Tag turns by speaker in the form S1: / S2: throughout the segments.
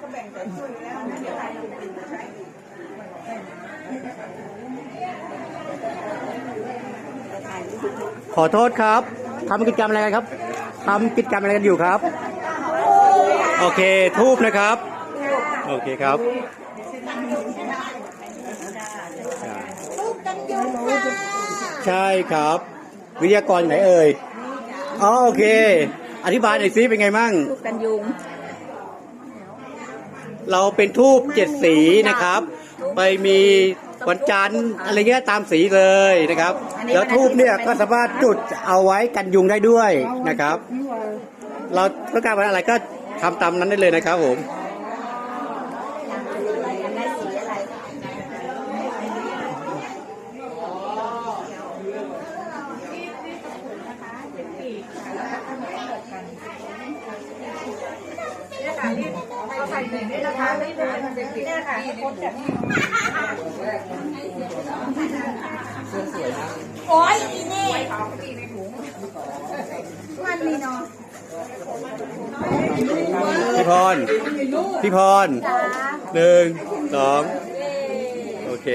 S1: ก็แบ่งแต่ช่วยแล้วไม่ได้ให้คนอื่นมาใช้อีก
S2: ขอโทษครับทำกิจกรรมอะไรกันครับทำกิจกรรมอะไรกันอยู่ครับ โอเค ทูบนะครับ โอเคครับ
S3: ลูกกันยุงค่ะ
S2: ใช่ครับ วิทยากรอยู่ไหนเอ่ยอ๋อโอเค อธิบายหน่อยซิเป็นไงมั่ง
S3: ลูกกันยุง
S2: เราเป็นทูบเจ็ดสีนะครับ ไปมีวันจันทร์อะไรเงี้ยตามสีเลยนะครับ แล้วทูบเนี่ยก็สามารถจุดเอาไว้กันยุงได้ด้วยนะครับ เราต้องการอะไรก็ทำตามนั้นได้เลยนะครับผม
S3: อะไร
S1: เนี่ยค่ะ ใส่แบบนี้นะคะไม่เป็นเด็กๆนี่ค่ะคนแบบนี้
S3: โอ้ยอีนี่มันมีเนาะ
S2: พี่พร พี่พรหนึ่งสองโอเค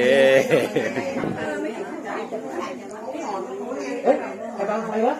S2: เฮ้ยไอ้บางไฟวะ